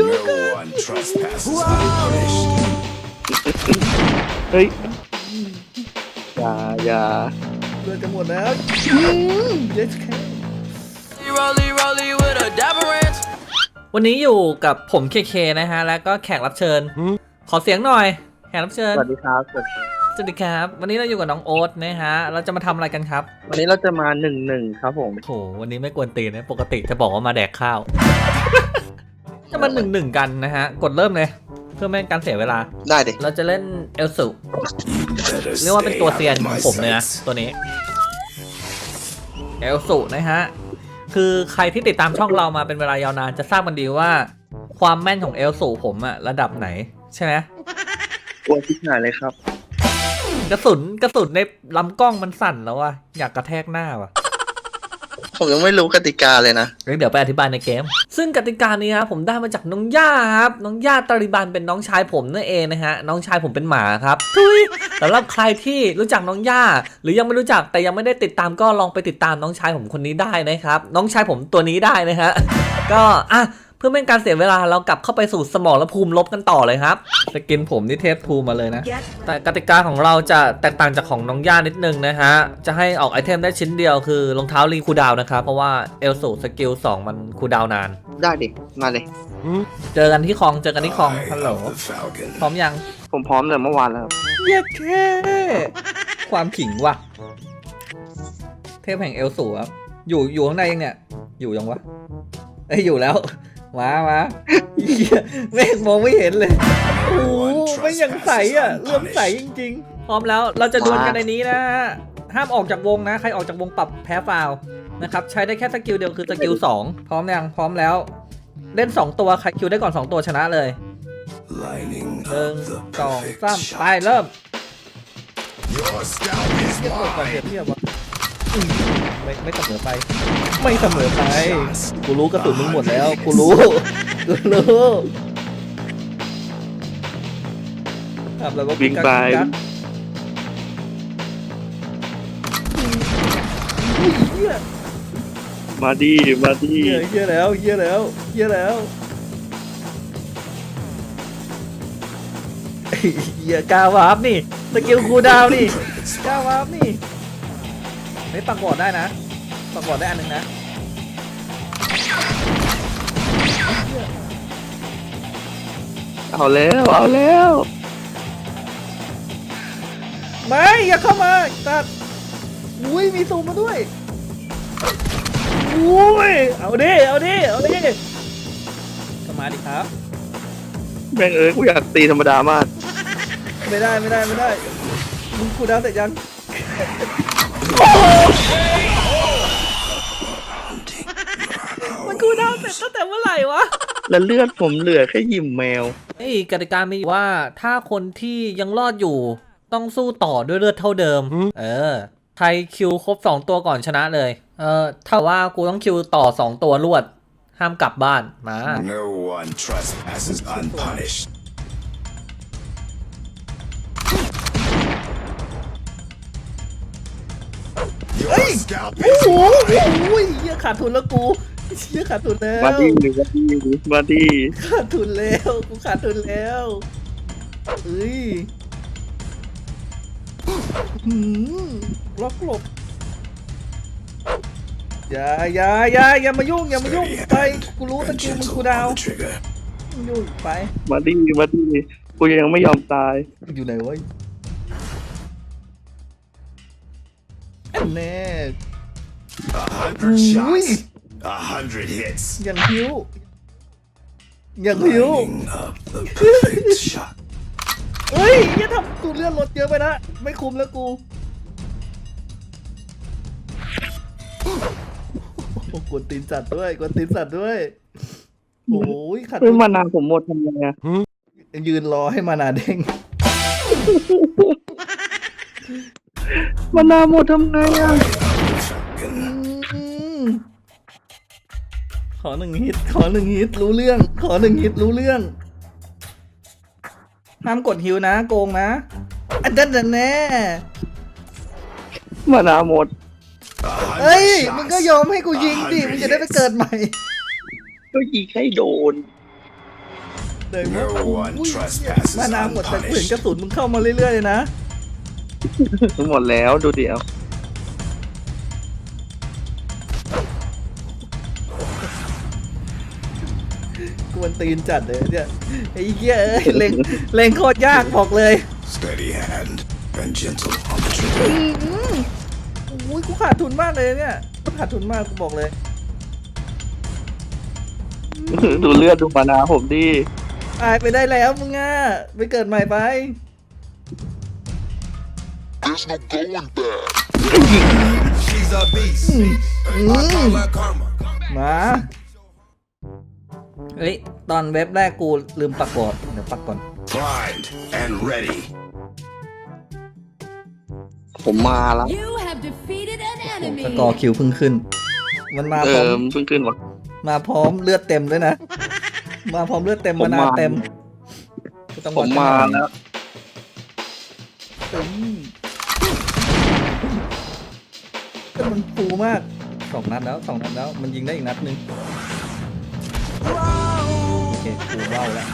No one trespasses unpunished. เฮ้ยอย่าอย่าเลือดจะหมดแล้วเยสแค่ Rolly, rolly with a dapper ranch. วันนี้อยู่กับผมเคเคนะฮะ แล้วก็แขกรับเชิญ ขอเสียงหน่อย แขกรับเชิญ สวัสดีครับสวัสดีสวัสดีครับ วันนี้เราอยู่กับน้องโอ๊ตนะฮะ เราจะมาทำอะไรกันครับวันนี้เราจะมาหนึ่งหนึ่งครับผม โหวันนี้ไม่กวนตีนนะ ปกติจะบอกว่ามาแดกข้าว จะมาหนึ่งหนึ่งกันนะฮะ กดเริ่มเลย เพื่อไม่ให้การเสียเวลา ได้ดิเราจะเล่นเอลสุ Better เรียกว่าเป็น stay ตัว out เซียน of ของ my ผมเลยนะ sights. ตัวนี้เอลสุนะฮะ คือใครที่ติดตามช่องเรามาเป็นเวลายาวนานจะทราบกันดีว่า ความแม่นของเอลสุผมอะระดับไหน ใช่ไหมกลัวชิบหายเลยครับ กระสุนกระสุนในลำกล้องมันสั่นแล้วว่ะอยากกระแทกหน้าว่ะ ผมยังไม่รู้กติกาเลยนะเดี๋ยวไปอธิบายในเกม ซึ่งกติกานี้ครับผมได้มาจากน้องย่าครับน้องย่าตาริบันเป็นน้องชายผมนั่นเองนะฮะน้องชายผมเป็นหมาครับทุยสำหรับใครที่รู้จักน้องย่า หรือยังไม่รู้จักแต่ยังไม่ได้ติดตามก็ลองไปติดตามน้องชายผมคนนี้ได้นะครับ น้องชายผมตัวนี้ได้นะฮะก็อะ เพื่อไม่ให้การเสียเวลาเรากลับเข้าไปสู่สมองและภูมิลบกันต่อเลยครับสกินผมนี่เทพทูมาเลยนะ แต่กติกาของเราจะแตกต่างจากของน้องย่านิดนึงนะฮะ จะให้ออกไอเทมได้ชิ้นเดียวคือรองเท้ารีคูลดาวน์นะครับ เพราะว่าเอลสูสกิล2มันคูลดาวน์นาน ได้ดิ มาเลย เจอกันที่คลองเจอกันที่คลอง Eye ฮัลโหล of the falcon. พร้อมยังผมพร้อมแต่เมื่อวานแล้วครับเย้แค่ความขิงว่ะ เทพแห่งเอลสูครับอยู่อยู่ข้างในยังเนี่ย อยู่ยังวะเอ้ยอยู่แล้ว มามาเหี้ยแม่งมองไม่เห็นเลยโอ้โหไม่ยังใสอะเลื่อมใสจริง ๆ พร้อมแล้วเราจะดวลกันในนี้นะฮะห้ามออกจากวงนะ ใครออกจากวงปรับแพ้ฟาวล์นะครับ ใช้ได้แค่สกิลเดียวคือสกิล2พร้อมยังพร้อมแล้ว เล่น 2 ตัว ใครคิวได้ก่อน 2 ตัวชนะเลย Lining หนึ่ง up the สอง perfect สาม shot. ไป เริ่ม Your scalp is เทียบก่อนก่อนเทียบ mine. เทียบวะ อืมไม่ไม่เสมอไป ไม่เสมอไป กูรู้กระสุนมึงหมดแล้ว กูรู้ กูรู้ครับแล้วก็วิ่งไป กักกักอุ้ยเหี้ย มาดีมาดีเหี้ยเหี้ยแล้วเหี้ยแล้วเหี้ยแล้วไอ้เหี้ยกาวาร์ปนี่สกิลคูลดาวน์นี่ Perfect กล้า spot. วาร์ปนี่ ไม่ปักบอดได้นะปักบอดได้อันหนึ่งนะเอาแล้วเอาแล้วไม่อย่าเข้ามาตัดอุ้ยมีซูมมาด้วยอุ้ยเอาดิเอาดิเอาดิเข้ามาดิครับแม่งเอ้ยกูอยากตีธรรมดามากไม่ได้ไม่ได้ไม่ได้มึงคูลดาวน์เสร็จยัง ไหร่วะ แล้วเลือดผมเหลือแค่หยิมแมวไอ้กติกามีว่าถ้าคนที่ยังรอดอยู่ต้องสู้ต่อด้วยเลือดเท่าเดิม เออ ใครคิวครบ 2 ตัวก่อนชนะเลย เออถ้าว่ากูต้องคิวต่อ 2 ตัวรวด ห้ามกลับบ้าน มา No one trespasses unpunished. เฮ้ย Your scalp โอ้ is โห mine. โอ้ยเหี้ยขาดทุนแล้วกู เหี้ยขาดทุนแล้วมาดีมาดีมาดีขาดทุนแล้วกูขาดทุนแล้วเอ้ยหืมล็อกหลบอย่าอย่าอย่าอย่ามายุ่งอย่ามายุ่ง Steady ไป hand กูรู้ส and กิลมึง gentle กูดาว on the trigger. ยุ่งไปมาดีมาดีกูยังไม่ยอมตายอยู่ไหนวะแน่ A hundred Ui. shots. A hundred hits. อย่างหิวอย่างหิว Lining up the perfect shot. เฮ้ยอย่าทำกูเลื่อนรถเยอะไปนะ ไม่คุ้มแล้วกูโอ้กวนตีนสัตว์ด้วยกวนตีนสัตว์ด้วย โอ้ยขัดเฮ้ยมานานผมหมดทำไงอะยืนรอให้มานาเด้ง มานานหมดทำไงอะ Eye ขอหนึ่งฮิต ขอหนึ่งฮิตรู้เรื่อง ขอหนึ่งฮิตรู้เรื่อง ห้ามกดฮิวนะ โกงนะอันนั้นแน่มานานหมด A เฮ้ย hundred มึงก็ shots. ยอมให้กูยิงดิ มึงจะได้ไปเกิดใหม่ ก็ยิงให้โดนเดิน No มา one trespasses มานาหมดแต่กูเห็นกระ unpunished. สุนมึงเข้ามาเรื่อยๆเลยนะ หมดแล้วดูเดี๋ยว กวนตีนจัดเลยเนี่ยไอ้เหี้ยเอ้ยเล็งเล็งโคตรยากบอกเลย Steady hand and gentle on the trigger. อุ้ยกูขาดทุนมากเลยเนี่ยกูขาดทุนมากกูบอกเลย ดูเลือดดูมานาผมดิตายไปได้แล้วมึงอะไปเกิดใหม่ไป She's a beast. I call her karma. มา เฮ้ยตอนเว็บแรกกูลืมปักกดเดี๋ยวปักก่อน Primed and ready. ผมมาแล้ว You have defeated an ส enemy. กอร์คิวเพิ่งขึ้น มันมาเอพร้ออมเพิ่งขึ้นวะ มาพร้อมเลือดเต็มด้วยนะ มาพร้อมเลือดเต็มผมมานามาเต็มกูต้องผมดมากันหน่อยแล้วอืมแต่มันฟูมากสองนัดแล้วสองนัดแล้ว มันยิงได้อีกนัดหนึงโอ เคฟูเล่าแล้ว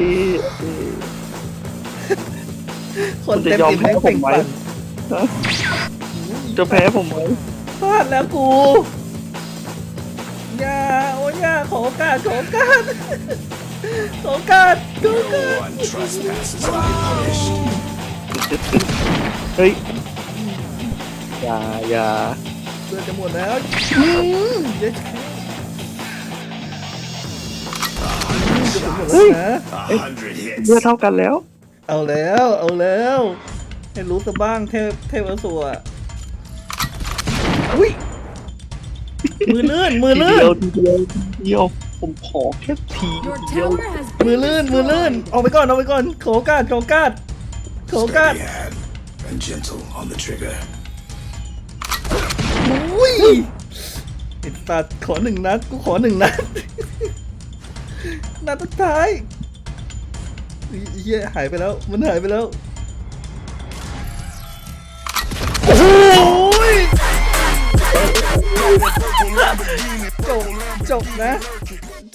ดีคนเต็มจะยอมอิ่มแม่งให้ผมเป่งไหมปันจะแพ้ผมไหมพลาดแล้วกูอย่าโอ้ยอย่าขอโอกาสขอโอกาสขอโอกาสขอโอกา No ส one trespasses unpunished. เฮ้ยอย่าอย่าเลือดจะหมดแล้วอืมเดี๋ยวจะหมดแล้วนะ A hundred hits. เลือดเท่ากันแล้ว เอาแล้ว เอาแล้ว ให้รู้สักบ้างเทพเทพอสูรอะอุ้ยมือลื่น มือทีลื่เดีนยวทีเดียวทีเดียวผมขอแค่ที Your เดียว tower has มือ been ลื่น มือลื่น destroyed. เอาไปก่อนเอาไปก่อน ขอโอกาสขอโอกาสขอโอกาส อุ้ยไอิตัดขอหนึ่งนัดกูขอหนึ่งนัด นัดสุดท้ายไอ้เหี้ยหายไปแล้ว มันหายไปแล้ว โอ้โหยจบจบนะ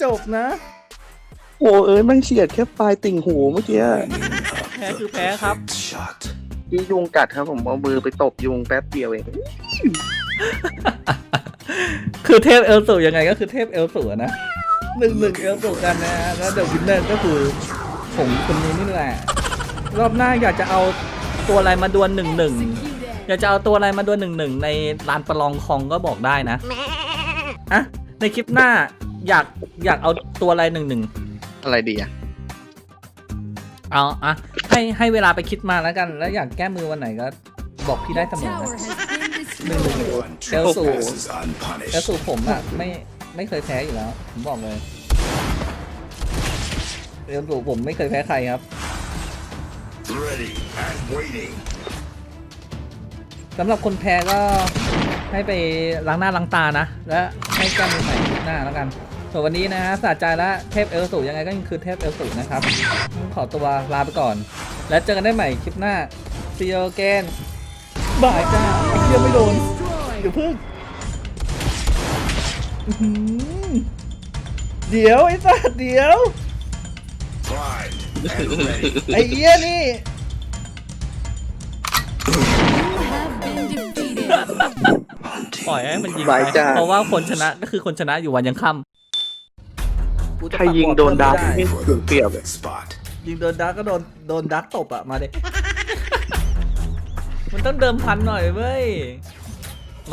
จบนะ โอ้เอ้ยแมันเฉียดแค่ปลายติ่งหูเมื่อกี้ แพ้คือแพ้ครับ Shot. ที่ยุงกัดครับผมเอามือไปตบยุงแป๊บเดียวเอง คือเทพเอลสูยังไงก็คือเทพเอลสูอะนะหนึ่งหนึ่งเอลสูกันนะฮะแล้วเดอะวินเนอร์ก็คือผมคนนี้นี่แหละ รอบหน้าอยากจะเอาตัวอะไรมาดวลหนึ่งหนึ่ง Executed. อยากจะเอาตัวอะไรมาดวลหนึ่งหนึ่งในลานประลองคองก็บอกได้นะอะในคลิปหน้าอยากอยากเอาตัวอะไรหนึ่งหนึ่งอะไรดีอะเอาอะให้ให้เวลาไปคิดมาแล้วกัน แล้วอยากแก้มือวันไหนก็บอกพี่ได้ Your เสมอ tower นะ has been หนึ่งหนึ่ง destroyed. One Also- trespasses แต่ unpunished. สูตรผมอะไม่ไม่เคยแพ้อยู่แล้ว ผมบอกเลยเรื่องสูตรผมไม่เคยแพ้ใครครับ Ready and waiting. สำหรับคนแพ้ก็ให้ไปล้างหน้าล้างตานะ และให้แก้มือใหม่คลิปหน้าแล้วกันส่วนวันนี้นะฮะสะใจแล้วเทพเอลสูยังไงก็ยังคือเทพเอลสูนะครับ ขอตัวลาไปก่อน แล้วเจอกันได้ใหม่คลิปหน้า see you again บ่ายจ้าไอ้เหี้ยไม่โดน Destroyed. เดี๋ยวพึ่งอื้อหือเดี๋ยวไอ้สัสเดี๋ยว Primed and ready. ไอ้เหี้ยนี่ Have been defeated. ปล่อยให้มันยิงบายจ้า เพราะว่าคนชนะก็คือคนชนะอยู่วันยังค่ำกูจะใครยิงโดนดาร์กปักหมไม่ด For ถูก the เปรียบ perfect spot. ยิงโดนดักก็โดนโดนดักตบอะมาดิ มันต้องเดิมพันหน่อยเว้ย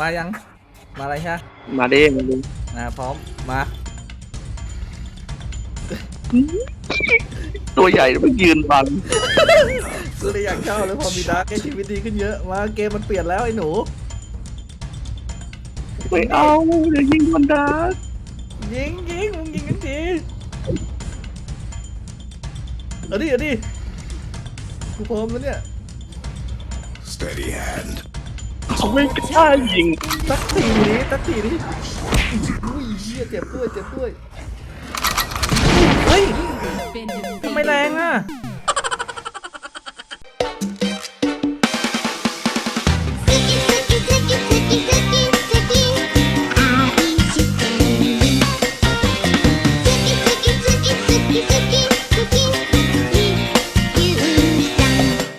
มายัง มาอะไรฮะ มาเด้มาเด้นะพร้อม มา ตัวใหญ่มันยืนบังกูเลยอยากเข้าแล้วพอมีดักให้ชีวิตดีขึ้นเยอะมาเกมมันเปลี่ยนแล้วไอ้หนู ไม่เอาเดี๋ยวยิงมันดาร์กยิงยิงมึงยิงกันทีเอาดิเอาดิกูพร้อมแล้วเนี่ย Steady hand. เขาไม่กล้ายิงสักทีนี้สักทีนี้อุ้ยเหี้ยเจ็บด้วยเจ็บด้วยเฮ้ย